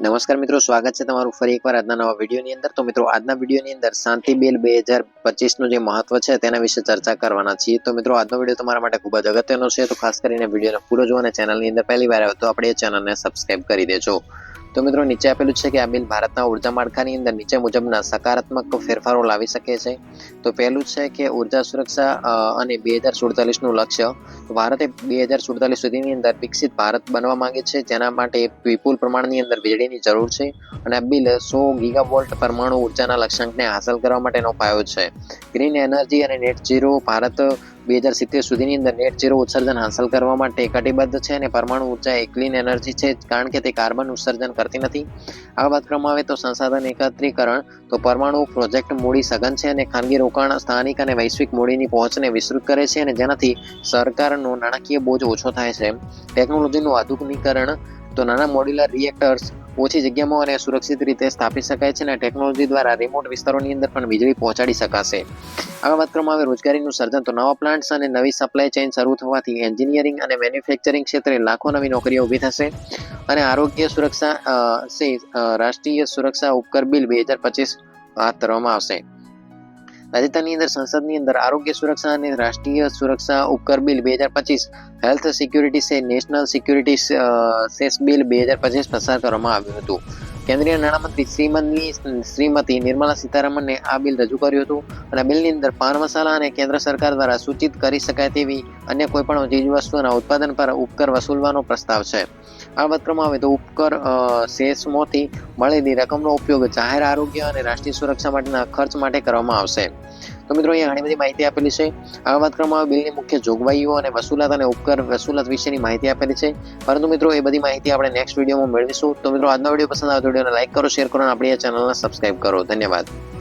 નમસ્કાર મિત્રો, સ્વાગત છે તમારું ફરી એકવાર આજના નવા વિડીયોની અંદર. તો મિત્રો, આજના વિડીયોની અંદર શાંતિ બિલ બે હજાર પચીસનું જે મહત્વ છે તેના વિશે ચર્ચા કરવાના છીએ. તો મિત્રો, આજનો વીડિયો તમારા માટે ખૂબ જ અગત્યનો છે. તો ખાસ કરીને વિડીયોને પૂરો જુઓ અને ચેનલની અંદર પહેલી વાર આવે તો આપણે એ ચેનલને સબસ્ક્રાઈબ કરી દેજો. તો મિત્રો, નીચે આપેલું છે કે આ બિલ ભારતના ઊર્જા માળખાની અંદર નીચે મુજબના સકારાત્મક ફેરફારો લાવી શકે છે. તો પહેલું છે કે ઊર્જા સુરક્ષા અને બે હજાર સુડતાલીસનું લક્ષ્ય. ભારતે બે હજાર સુડતાલીસ સુધીની અંદર વિકસિત ભારત બનવા માંગે છે, જેના માટે વિપુલ પ્રમાણની અંદર વીજળીની જરૂર છે અને આ બિલ સો ગીગાવોલ્ટ પરમાણુ ઉર્જાના લક્ષ્યાંકને હાંસલ કરવા માટેનો પાયો છે. ગ્રીન એનર્જી અને નેટ ઝીરો ભારત બે હજાર સિત્તેર સુધીની અંદર નેટ ઝીરો ઉત્સર્જન હાંસલ કરવા માટે કટિબદ્ધ છે અને પરમાણુ ઊર્જા એ ક્લીન એનર્જી છે, કારણ કે તે કાર્બન ઉત્સર્જન કરતી નથી. આ વાત કરવામાં આવે તો સંસાધન એકત્રીકરણ, તો પરમાણુ પ્રોજેક્ટ મૂડી સઘન છે અને ખાનગી રોકાણ, સ્થાનિક અને વૈશ્વિક મૂડીની પહોંચને વિસ્તૃત કરે છે અને જેનાથી સરકારનો નાણાકીય બોજ ઓછો થાય છે. ટેકનોલોજીનું આધુનિકીકરણ તો નાના મોડ્યુલર રિએક્ટર્સ ઓછી જગ્યામાં અને સુરક્ષિત રીતે સ્થાપી શકાય છે અને ટેકનોલોજી દ્વારા રિમોટ વિસ્તારોની અંદર પણ વીજળી પહોંચાડી શકાશે. આગળ વાત કરવામાં આવે રોજગારીનું સર્જન તો નવા પ્લાન્ટ્સ અને નવી સપ્લાય ચેઇન શરૂ થવાથી એન્જિનિયરિંગ અને મેન્યુફેક્ચરિંગ ક્ષેત્રે લાખો નવી નોકરીઓ ઊભી થશે અને આરોગ્ય સુરક્ષા રાષ્ટ્રીય સુરક્ષા ઉપકર બિલ બે હજાર પચીસ હાથ ધરવામાં આવશે. રાજસ્થાનની અંદર સંસદની અંદર આરોગ્ય સુરક્ષા અને રાષ્ટ્રીય સુરક્ષા ઉપકર બિલ બે હજાર પચીસ, હેલ્થ સિક્યુરિટી સે નેશનલ સિક્યુરિટી સેસ બિલ બે હજાર પચીસ પસાર કરવામાં આવ્યું હતું. કેન્દ્રીય નાણામંત્રી શ્રીમતી શ્રીમતી નિર્મલા સીતારામને આ બિલ રજૂ કર્યું હતું અને બિલની અંદર પાન મસાલા અને કેન્દ્ર સરકાર દ્વારા સૂચિત કરી શકાય તેવી અન્ય કોઈપણ ચીજવસ્તુઓના ઉત્પાદન પર ઉપકર વસૂલવાનો પ્રસ્તાવ છે. આ વાત કરવામાં આવે તો ઉપકર સેસમાંથી મળેલી રકમનો ઉપયોગ જાહેર આરોગ્ય અને રાષ્ટ્રીય સુરક્ષા માટેના ખર્ચ માટે કરવામાં આવશે. તો મિત્રો, અહીંયા ઘણી બધી માહિતી આપેલી છે. આ વાત કરવામાં આવે બિલની મુખ્ય જોગવાઈઓ અને વસૂલાત અને ઉપકર વસૂલાત વિશેની માહિતી આપેલી છે. પરંતુ મિત્રો, એ બધી માહિતી આપણે નેક્સ્ટ વિડીયોમાં મેળવીશું. તો મિત્રો, આજનો વીડિયો પસંદ આવે તો વિડીયોને લાઇક કરો શેર કરો અને આપણી આ ચેનલને સબસ્ક્રાઇબ કરો. ધન્યવાદ.